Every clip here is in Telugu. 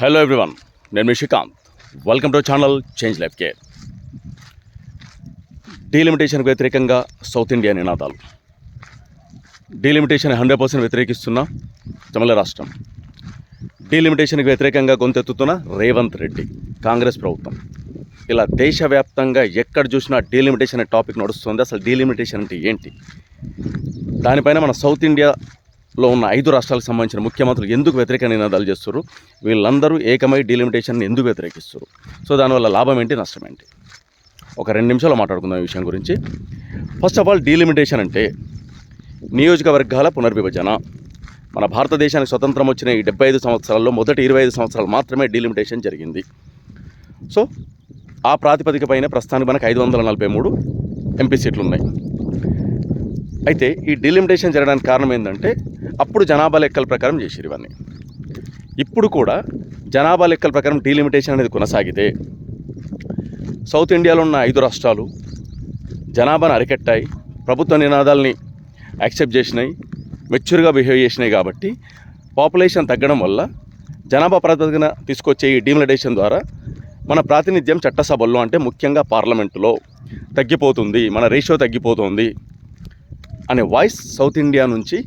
హలో ఎవ్రీవన్ నేను మీ Srikanth. Welcome to channel change life care డీలిమిటేషన్కి వ్యతిరేకంగా సౌత్ ఇండియా నినాదాలు. డీలిమిటేషన్ హండ్రెడ్ పర్సెంట్ వ్యతిరేకిస్తున్న తమిళ రాష్ట్రం. డీలిమిటేషన్కి వ్యతిరేకంగా గొంతెత్తుతున్న రేవంత్ రెడ్డి కాంగ్రెస్ ప్రభుత్వం. ఇలా దేశవ్యాప్తంగా ఎక్కడ చూసినా డీలిమిటేషన్ అనే టాపిక్ నడుస్తుంది. అసలు డీలిమిటేషన్ అంటే ఏంటి? దానిపైన మన సౌత్ ఇండియా లో ఉన్న ఐదు రాష్ట్రాలకు సంబంధించిన ముఖ్యమంత్రులు ఎందుకు వ్యతిరేక నినాదాలు చేస్తారు వీళ్ళందరూ ఏకమై డిలిమిటేషన్ ఎందుకు వ్యతిరేకిస్తారు సో దానివల్ల లాభం ఏంటి? నష్టం ఏంటి? ఒక రెండు నిమిషాలు మాట్లాడుకుందాం ఈ విషయం గురించి. ఫస్ట్ ఆఫ్ ఆల్ డీలిమిటేషన్ అంటే నియోజకవర్గాల పునర్విభజన. మన భారతదేశానికి స్వతంత్రం వచ్చిన ఈ డెబ్బై ఐదు సంవత్సరాల్లో మొదటి ఇరవై ఐదు సంవత్సరాలు మాత్రమే డీలిమిటేషన్ జరిగింది. సో ఆ ప్రాతిపదిక పైన ప్రస్తుతానికి మనకు ఐదు వందల నలభై మూడు ఎంపీ సీట్లు ఉన్నాయి అయితే ఈ డీలిమిటేషన్ జరగడానికి కారణం ఏంటంటే అప్పుడు జనాభా లెక్కల ప్రకారం చేసిరు ఇవన్నీ. ఇప్పుడు కూడా జనాభా లెక్కల ప్రకారం డీలిమిటేషన్ అనేది కొనసాగితే సౌత్ ఇండియాలో ఉన్న ఐదు రాష్ట్రాలు జనాభాను అరికట్టాయి ప్రభుత్వ నినాదాలని యాక్సెప్ట్ చేసినాయి మెచ్యూర్గా బిహేవ్ చేసినాయి కాబట్టి పాపులేషన్ తగ్గడం వల్ల జనాభా ప్రాతిపదికన తీసుకొచ్చే ఈ డీమిలిటేషన్ ద్వారా మన ప్రాతినిధ్యం చట్టసభల్లో అంటే ముఖ్యంగా పార్లమెంటులో తగ్గిపోతుంది మన రేషియో తగ్గిపోతుంది అనే వాయిస్ సౌత్ ఇండియా నుంచి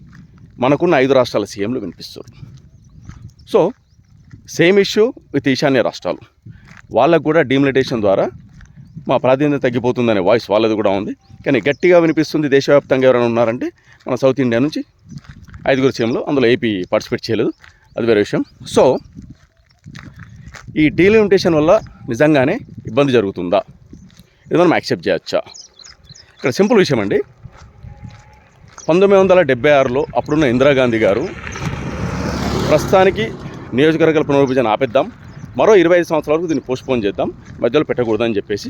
మనకున్న ఐదు రాష్ట్రాల సీఎంలు వినిపిస్తారు సో సేమ్ ఇష్యూ విత్ ఈశాన్య రాష్ట్రాలు. వాళ్ళకు కూడా డీమిలిటేషన్ ద్వారా మా ప్రాధాన్యత తగ్గిపోతుందనే వాయిస్ వాళ్ళది కూడా ఉంది. కానీ గట్టిగా వినిపిస్తుంది దేశవ్యాప్తంగా ఎవరైనా ఉన్నారంటే మన సౌత్ ఇండియా నుంచి ఐదుగురు సీఎంలు అందులో ఏపీ పార్టిసిపేట్ చేయలేదు. అది వేరే విషయం. సో ఈ డీలిమిటేషన్ వల్ల నిజంగానే ఇబ్బంది జరుగుతుందా? ఇది మనం యాక్సెప్ట్ చేయొచ్చా? ఇక్కడ సింపుల్ విషయం అండి. పంతొమ్మిది వందల డెబ్బై ఆరులో అప్పుడున్న ఇందిరాగాంధీ గారు ప్రస్తుతానికి నియోజకవర్గాల పునర్విభజన ఆపేద్దాం మరో ఇరవై ఐదు సంవత్సరాల వరకు దీన్ని పోస్ట్పోన్ చేద్దాం మధ్యలో పెట్టకూడదని చెప్పేసి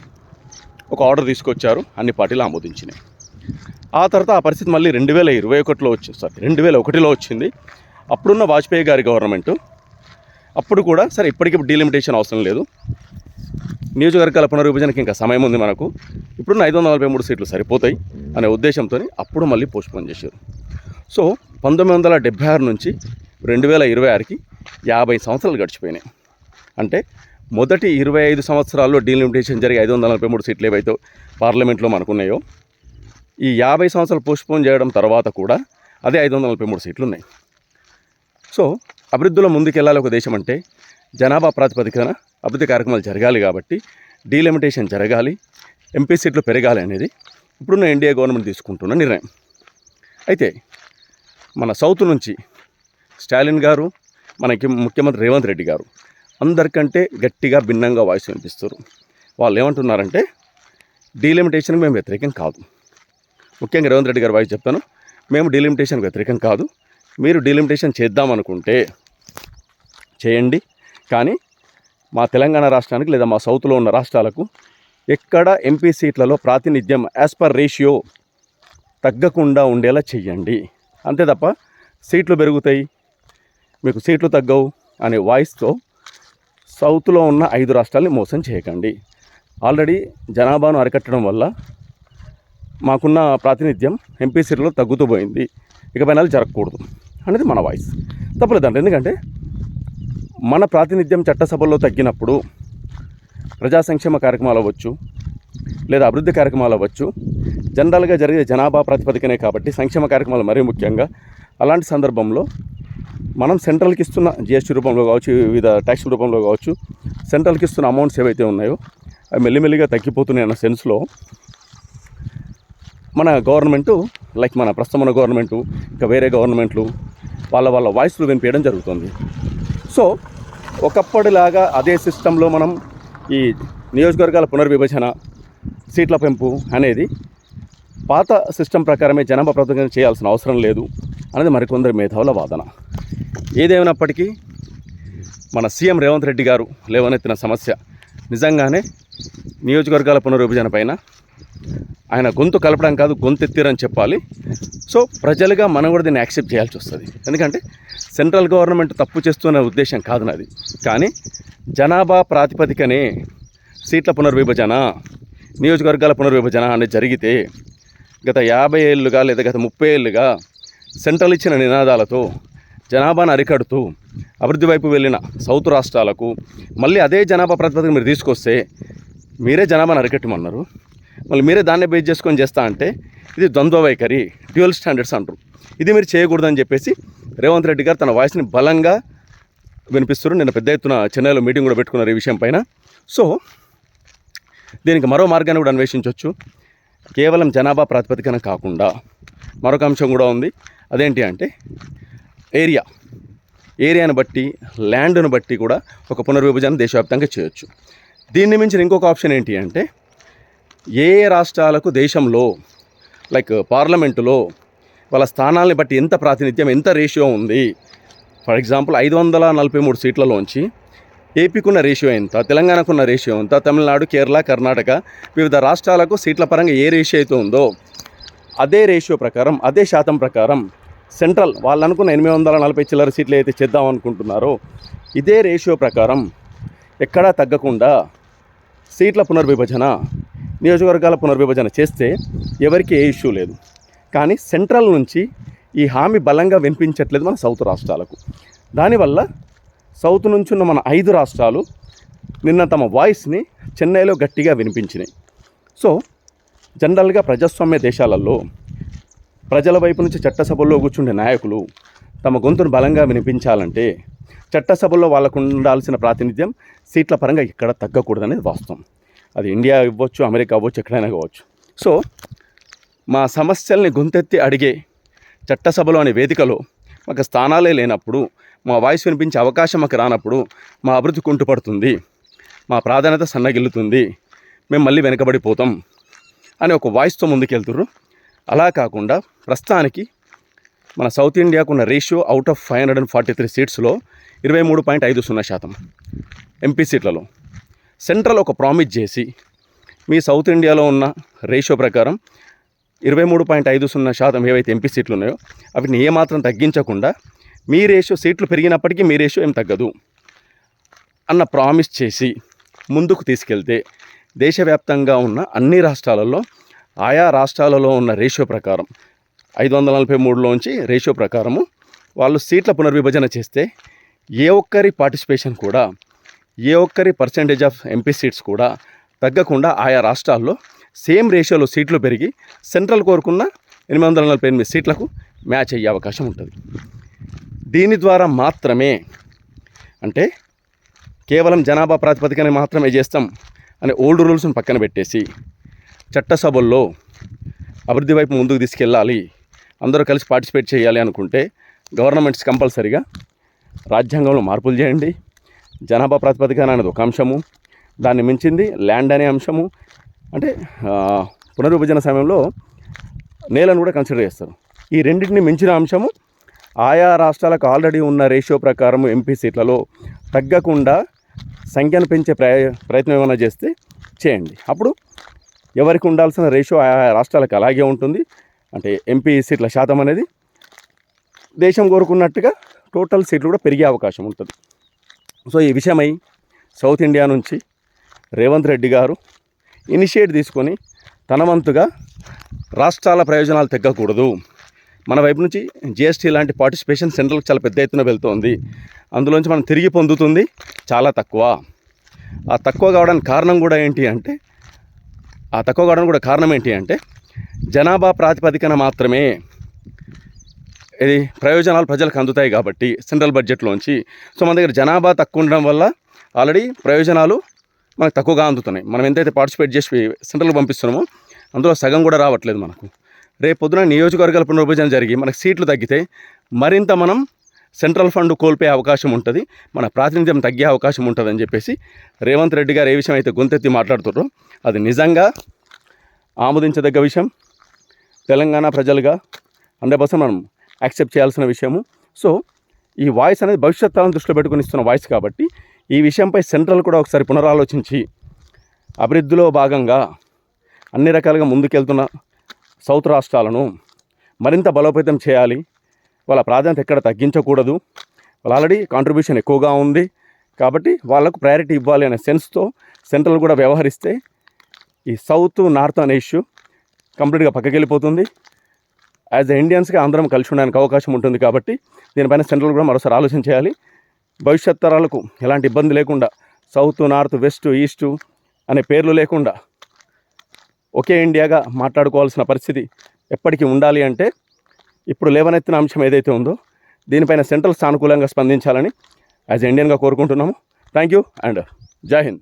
ఒక ఆర్డర్ తీసుకొచ్చారు అన్ని పార్టీలు ఆమోదించినాయి ఆ తర్వాత ఆ పరిస్థితి మళ్ళీ రెండు వేల ఇరవై ఒకటిలో వచ్చింది సారీ రెండు వేల ఒకటిలో వచ్చింది. అప్పుడున్న వాజ్పేయి గారి గవర్నమెంటు అప్పుడు కూడా సరే ఇప్పటికి డీలిమిటేషన్ అవసరం లేదు. నియోజకవర్గాల పునర్విభజనకి ఇంకా సమయం ఉంది మనకు. ఇప్పుడున్న ఐదు వందల నలభై మూడు సీట్లు సరిపోతాయి అనే ఉద్దేశంతో అప్పుడు మళ్ళీ పోస్ట్పోన్ చేశారు. సో పంతొమ్మిది వందల డెబ్బై ఆరు నుంచి రెండు వేల ఇరవై ఆరుకి యాభై సంవత్సరాలు గడిచిపోయినాయి. అంటే మొదటి ఇరవై ఐదు సంవత్సరాల్లో డీలిమిటేషన్ జరిగి ఐదు వందల నలభై మూడు సీట్లు ఏవైతే పార్లమెంట్లో మనకున్నాయో ఈ యాభై సంవత్సరాలు పోస్ట్పోన్ చేయడం తర్వాత కూడా అదే ఐదు వందల నలభై మూడు సీట్లు ఉన్నాయి సో అభివృద్ధిలో ముందుకెళ్ళాలి ఒక దేశం అంటే జనాభా ప్రాతిపదికన అభివృద్ధి కార్యక్రమాలు జరగాలి కాబట్టి డీలిమిటేషన్ జరగాలి ఎంపీ సీట్లు పెరగాలి అనేది ఇప్పుడున్న ఎన్డీఏ గవర్నమెంట్ తీసుకుంటున్న నిర్ణయం. అయితే మన సౌత్ నుంచి స్టాలిన్ గారు మనకి ముఖ్యమంత్రి రేవంత్ రెడ్డి గారు అందరికంటే గట్టిగా భిన్నంగా వాయిస్ వినిపిస్తారు. వాళ్ళు ఏమంటున్నారంటే డీలిమిటేషన్కి మేము వ్యతిరేకం కాదు. ముఖ్యంగా రేవంత్ రెడ్డి గారు వాయిస్ చెప్తాను. మేము డీలిమిటేషన్కి వ్యతిరేకం కాదు. మీరు డీలిమిటేషన్ చేద్దామనుకుంటే చేయండి. కానీ మా తెలంగాణ రాష్ట్రానికి లేదా మా సౌత్లో ఉన్న రాష్ట్రాలకు ఎక్కడ ఎంపీ సీట్లలో ప్రాతినిధ్యం యాజ్ పర్ రేషియో తగ్గకుండా ఉండేలా చెయ్యండి. అంతే తప్ప సీట్లు పెరుగుతాయి మీకు సీట్లు తగ్గవు అనే వాయిస్తో సౌత్లో ఉన్న ఐదు రాష్ట్రాలని మోసం చేయకండి. ఆల్రెడీ జనాభాను అరికట్టడం వల్ల మాకున్న ప్రాతినిధ్యం ఎంపీ సీట్లలో తగ్గుతూ పోయింది. ఇకపైన జరగకూడదు అనేది మన వాయిస్. తప్పలేదండి. ఎందుకంటే మన ప్రాతినిధ్యం చట్టసభల్లో తగ్గినప్పుడు ప్రజా సంక్షేమ కార్యక్రమాలు అవ్వచ్చు లేదా అభివృద్ధి కార్యక్రమాలు అవ్వచ్చు. జనరల్గా జరిగే జనాభా ప్రాతిపదికనే కాబట్టి సంక్షేమ కార్యక్రమాలు మరీ ముఖ్యంగా. అలాంటి సందర్భంలో మనం సెంట్రల్కి ఇస్తున్న జిఎస్టీ రూపంలో కావచ్చు వివిధ ట్యాక్స్ రూపంలో కావచ్చు సెంట్రల్కి ఇస్తున్న అమౌంట్స్ ఏవైతే ఉన్నాయో అవి మెల్లిమెల్లిగా తగ్గిపోతున్నాయి అన్న సెన్స్లో మన గవర్నమెంటు లైక్ మన ప్రస్తుతం మన గవర్నమెంటు ఇంకా వేరే గవర్నమెంట్లు వాళ్ళ వాళ్ళ వాయిస్లు వినిపించడం జరుగుతుంది. సో ఒకప్పటిలాగా అదే సిస్టంలో మనం ఈ నియోజకవర్గాల పునర్విభజన సీట్ల పెంపు అనేది పాత సిస్టమ్ ప్రకారమే జనాభా ప్రాతిపదికన చేయాల్సిన అవసరం లేదు అనేది మరికొందరు మేధావుల వాదన. ఏదేమైనప్పటికీ మన సీఎం రేవంత్ రెడ్డి గారు లేవనెత్తిన సమస్య నిజంగానే నియోజకవర్గాల పునర్విభజన పైన ఆయన గొంతు కలపడం కాదు గొంతు ఎత్తిరని చెప్పాలి. సో ప్రజలుగా మనం కూడా దీన్ని యాక్సెప్ట్ చేయాల్సి వస్తుంది. ఎందుకంటే సెంట్రల్ గవర్నమెంట్ తప్పు చేస్తున్న ఉద్దేశం కాదు నాది. కానీ జనాభా ప్రాతిపదికనే సీట్ల పునర్విభజన నియోజకవర్గాల పునర్విభజన అనేది జరిగితే గత యాభై ఏళ్ళుగా లేదా గత ముప్పై ఏళ్ళుగా సెంట్రల్ ఇచ్చిన నినాదాలతో జనాభాను అరికడుతూ అభివృద్ధి వైపు వెళ్ళిన సౌత్ రాష్ట్రాలకు మళ్ళీ అదే జనాభా ప్రాతిపదిక మీరు తీసుకొస్తే మీరే జనాభాను అరికట్టమన్నారు. మళ్ళీ మీరే దాన్నే బేస్ చేసుకొని చేస్తా అంటే ఇది ద్వంద్వ వైఖరి డ్యూయల్ స్టాండర్డ్స్ అంటారు. ఇది మీరు చేయకూడదని చెప్పేసి రేవంత్ రెడ్డి గారు తన వాయిస్ని బలంగా వినిపిస్తారు నిన్న పెద్ద ఎత్తున చెన్నైలో మీటింగ్ కూడా పెట్టుకున్నారు ఈ విషయం పైన. సో దీనికి మరో మార్గాన్ని కూడా అన్వేషించవచ్చు. కేవలం జనాభా ప్రాతిపదికన కాకుండా మరొక అంశం కూడా ఉంది. అదేంటి అంటే ఏరియా. ఏరియాను బట్టి ల్యాండ్ను బట్టి కూడా ఒక పునర్విభజన దేశవ్యాప్తంగా చేయొచ్చు. దీన్ని మించిన ఇంకొక ఆప్షన్ ఏంటి అంటే ఏ రాష్ట్రాలకు దేశంలో లైక్ పార్లమెంటులో వాళ్ళ స్థానాల్ని బట్టి ఎంత ప్రాతినిధ్యం ఎంత రేషియో ఉంది? ఫర్ ఎగ్జాంపుల్ ఐదు వందల నలభై మూడు సీట్లలోంచి ఏపీకున్న రేషియో ఎంత తెలంగాణకున్న రేషియో ఎంత తమిళనాడు కేరళ కర్ణాటక వివిధ రాష్ట్రాలకు సీట్ల పరంగా ఏ రేషియో అయితే ఉందో అదే రేషియో ప్రకారం అదే శాతం ప్రకారం సెంట్రల్ వాళ్ళు అనుకున్న ఎనిమిది వందల నలభై చిల్లర సీట్లు అయితే చేద్దాం అనుకుంటున్నారో ఇదే రేషియో ప్రకారం ఎక్కడా తగ్గకుండా సీట్ల పునర్విభజన నియోజకవర్గాల పునర్విభజన చేస్తే ఎవరికి ఏ ఇష్యూ లేదు. కానీ సెంట్రల్ నుంచి ఈ హామీ బలంగా వినిపించట్లేదు మన సౌత్ రాష్ట్రాలకు. దానివల్ల సౌత్ నుంచి ఉన్న మన ఐదు రాష్ట్రాలు నిన్న తమ వాయిస్ని చెన్నైలో గట్టిగా వినిపించినాయి. సో జనరల్గా ప్రజాస్వామ్య దేశాలలో ప్రజల వైపు నుంచి చట్టసభల్లో కూర్చుండే నాయకులు తమ గొంతును బలంగా వినిపించాలంటే చట్టసభల్లో వాళ్ళకు ఉండాల్సిన ప్రాతినిధ్యం సీట్ల పరంగా ఇక్కడ తగ్గకూడదనేది వాస్తవం. అది ఇండియా ఇవ్వచ్చు అమెరికా అవ్వచ్చు ఎక్కడైనా కావచ్చు. సో మా సమస్యల్ని గొంతెత్తి అడిగే చట్టసభలో అనే వేదికలో మాకు స్థానాలే లేనప్పుడు మా వాయిస్ వినిపించే అవకాశం మాకు రానప్పుడు మా అభివృద్ధి కుంటుపడుతుంది మా ప్రాధాన్యత సన్నగిల్లుతుంది మేము మళ్ళీ వెనకబడిపోతాం అని ఒక వాయిస్తో ముందుకెళ్తుర్రు. అలా కాకుండా ప్రస్తుతానికి మన సౌత్ ఇండియాకు ఉన్న ratio out of five hundred and forty three సీట్స్లో ఇరవై మూడు పాయింట్ ఐదు సున్నా శాతం ఎంపీ సీట్లలో సెంట్రల్ ఒక ప్రామిస్ చేసి మీ సౌత్ ఇండియాలో ఉన్న రేషియో ప్రకారం ఇరవై మూడు పాయింట్ ఐదు సున్నా శాతం ఏవైతే ఎంపీ సీట్లు ఉన్నాయో అవిని ఏమాత్రం తగ్గించకుండా మీ రేషియో సీట్లు పెరిగినప్పటికీ మీ రేషియో ఏం తగ్గదు అన్న ప్రామిస్ చేసి ముందుకు తీసుకెళ్తే దేశవ్యాప్తంగా ఉన్న అన్ని రాష్ట్రాలలో ఆయా రాష్ట్రాలలో ఉన్న రేషియో ప్రకారం ఐదు వందల నలభై మూడులోంచి రేషియో ప్రకారము వాళ్ళు సీట్ల పునర్విభజన చేస్తే ఏ ఒక్కరి పార్టిసిపేషన్ కూడా ఏ ఒక్కరి పర్సంటేజ్ ఆఫ్ ఎంపీ సీట్స్ కూడా తగ్గకుండా ఆయా రాష్ట్రాల్లో సేమ్ రేషియోలో సీట్లు పెరిగి సెంట్రల్ కోరుకున్న ఎనిమిది వందల నలభై ఎనిమిది సీట్లకు మ్యాచ్ అయ్యే అవకాశం ఉంటుంది. దీని ద్వారా మాత్రమే అంటే కేవలం జనాభా ప్రాతిపదికన మాత్రమే చేస్తాం అనే ఓల్డ్ రూల్స్ని పక్కన పెట్టేసి చట్టసభల్లో అభివృద్ధి వైపు ముందుకు తీసుకెళ్ళాలి అందరూ కలిసి పార్టిసిపేట్ చేయాలి అనుకుంటే గవర్నమెంట్స్ కంపల్సరీగా రాజ్యాంగంలో మార్పులు చేయండి. జనాభా ప్రాతిపదికన అనేది ఒక అంశము. దాన్ని మించింది ల్యాండ్ అనే అంశము. అంటే పునర్విభజన సమయంలో నేలను కూడా కన్సిడర్ చేస్తారు. ఈ రెండింటిని మించిన అంశము ఆయా రాష్ట్రాలకు ఆల్రెడీ ఉన్న రేషియో ప్రకారం ఎంపీ సీట్లలో తగ్గకుండా సంఖ్యను పెంచే ప్రయ ప్రయత్నం ఏమైనా చేస్తే చేయండి. అప్పుడు ఎవరికి ఉండాల్సిన రేషియో ఆయా రాష్ట్రాలకు అలాగే ఉంటుంది. అంటే ఎంపీ సీట్ల శాతం అనేది దేశం కోరుకున్నట్టుగా టోటల్ సీట్లు కూడా పెరిగే అవకాశం ఉంటుంది. సో ఈ విషయమై సౌత్ ఇండియా నుంచి రేవంత్ రెడ్డి గారు ఇనిషియేట్ తీసుకొని తన వంతుగా రాష్ట్రాల ప్రయోజనాలు తగ్గకూడదు. మన వైపు నుంచి జిఎస్టీ లాంటి పార్టిసిపేషన్ సెంట్రల్కి చాలా పెద్ద ఎత్తున వెళ్తుంది. అందులోంచి మనం తిరిగి పొందుతుంది చాలా తక్కువ. ఆ తక్కువ కావడానికి కారణం కూడా ఏంటి అంటే ఆ తక్కువ కావడానికి కూడా కారణం ఏంటి అంటే జనాభా ప్రాతిపదికన మాత్రమే. ఇది ప్రయోజనాలు ప్రజలకు అందుతాయి కాబట్టి సెంట్రల్ బడ్జెట్లోంచి. సో మన దగ్గర జనాభా తక్కువ ఉండడం వల్ల ఆల్రెడీ ప్రయోజనాలు మనకు తక్కువగా అందుతున్నాయి. మనం ఎంతైతే పార్టిసిపేట్ చేసి సెంట్రల్కి పంపిస్తున్నామో అందులో సగం కూడా రావట్లేదు మనకు. రేపు పొద్దున నియోజకవర్గాల పునర్విభజన జరిగి మనకు సీట్లు తగ్గితే మరింత మనం సెంట్రల్ ఫండ్ కోల్పోయే అవకాశం ఉంటుంది మన ప్రాతినిధ్యం తగ్గే అవకాశం ఉంటుంది అని చెప్పేసి రేవంత్ రెడ్డి గారు ఏ విషయం అయితే గొంతెత్తి మాట్లాడుతున్నారో అది నిజంగా ఆమోదించదగ్గ విషయం. తెలంగాణ ప్రజలుగా హండ్రెడ్ పర్సెంట్ మనం యాక్సెప్ట్ చేయాల్సిన విషయము. సో ఈ వాయిస్ అనేది భవిష్యత్ తరం దృష్టిలో పెట్టుకుని ఇస్తున్న వాయిస్ కాబట్టి ఈ విషయంపై సెంట్రల్ కూడా ఒకసారి పునరాలోచించి అభివృద్ధిలో భాగంగా అన్ని రకాలుగా ముందుకెళ్తున్న సౌత్ రాష్ట్రాలను మరింత బలోపేతం చేయాలి. వాళ్ళ ప్రాధాన్యత ఎక్కడ తగ్గించకూడదు. వాళ్ళు ఆల్రెడీ కాంట్రిబ్యూషన్ ఎక్కువగా ఉంది. కాబట్టి వాళ్ళకు ప్రయారిటీ ఇవ్వాలి అనే సెన్స్తో సెంట్రల్ కూడా వ్యవహరిస్తే ఈ సౌత్ నార్త్ అనే ఇష్యూ కంప్లీట్గా పక్కకి వెళ్ళిపోతుంది యాజ్ ద ఇండియన్స్గా అందరం కలిసి ఉండడానికి అవకాశం ఉంటుంది కాబట్టి దీనిపైన సెంట్రల్ కూడా మరోసారి ఆలోచన చేయాలి. భవిష్యత్ తరాలకు ఎలాంటి ఇబ్బంది లేకుండా సౌత్ నార్త్ వెస్ట్ ఈస్ట్ అనే పేర్లు లేకుండా ఒకే ఇండియాగా మాట్లాడుకోవాల్సిన పరిస్థితి ఎప్పటికీ ఉండాలి అంటే ఇప్పుడు లేవనెత్తిన అంశం ఏదైతే ఉందో దీనిపైన సెంట్రల్ సానుకూలంగా స్పందించాలని యాజ్ ఇండియన్గా కోరుకుంటున్నాము. థ్యాంక్ యూ అండ్ జై హింద్